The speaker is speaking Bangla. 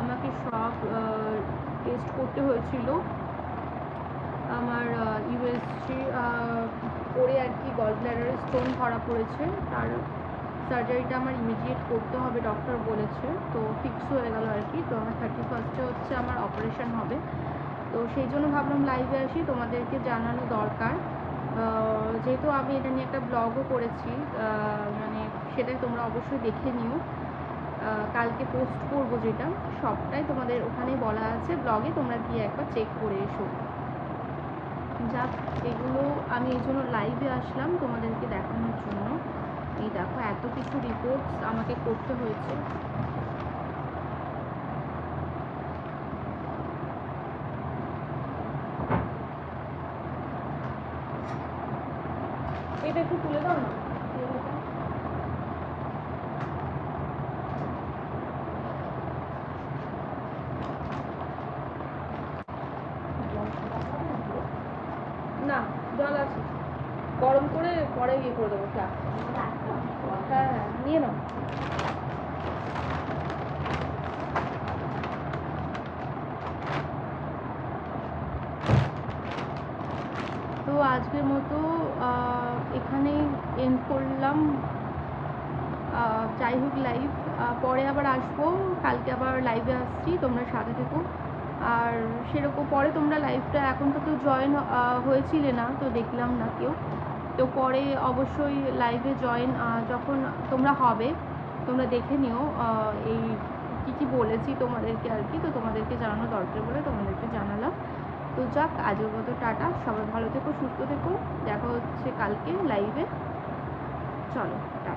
আমাকে সব টেস্ট করতে হয়েছিল। আমার ইউএসজি করে আর কি গল ব্ল্যাডারে স্টোন ধরা পড়েছে। তার সার্জারিটা আমার ইমিডিয়েট করতে হবে ডক্টর বলেছে। তো ফিক্স হয়ে গেল আর কি। তো আমার থার্টি ফার্স্টে হচ্ছে আমার অপারেশন হবে। তো সেই জন্য ভাবলাম লাইভে আসি, তোমাদেরকে জানানো দরকার। যেহেতু আমি এটা নিয়ে একটা ব্লগও করেছি মানে সেটা তোমরা অবশ্যই দেখে নিও। কালকে পোস্ট করব যেটা, সবটাই তোমাদের ওখানে বলা আছে। ব্লগে তোমরা গিয়ে একবার চেক করে এসো। যাক, এগুলো আমি এই জন্য লাইভে আসলাম তোমাদেরকে দেখানোর জন্য। এই দেখো, এত কিছু রিপোর্টস আমাকে করতে হয়েছে। এটা একটু তুলে দাও না? জল আছে। গরম করে পরে ইয়ে করে দেবো চা। হ্যাঁ হ্যাঁ নিয়ে নাও। তো আজকের মতো আহ, এখানেই এন্ড করলাম। যাই হোক লাইভ পরে আবার আসব। কালকে আবার লাইভে আসছি। তোমরা সাথে থেকো। আর সেরকম পরে তোমরা লাইভটা এখন তো কেউ জয়েন হয়েছিলে না, তো দেখলাম না কেউ। তো পরে অবশ্যই লাইভে জয়েন যখন তোমরা হবে, তোমরা দেখে নিও এই কী কী বলেছি তোমাদেরকে আর কি। তো তোমাদেরকে জানানো দরকার বলে তোমাদেরকে জানালাম। তো যাক, আজকের মতো টাটা। সবাই ভালো থেকো, সুস্থ থেকো। দেখা হচ্ছে কালকে লাইভে চলো, টাটা।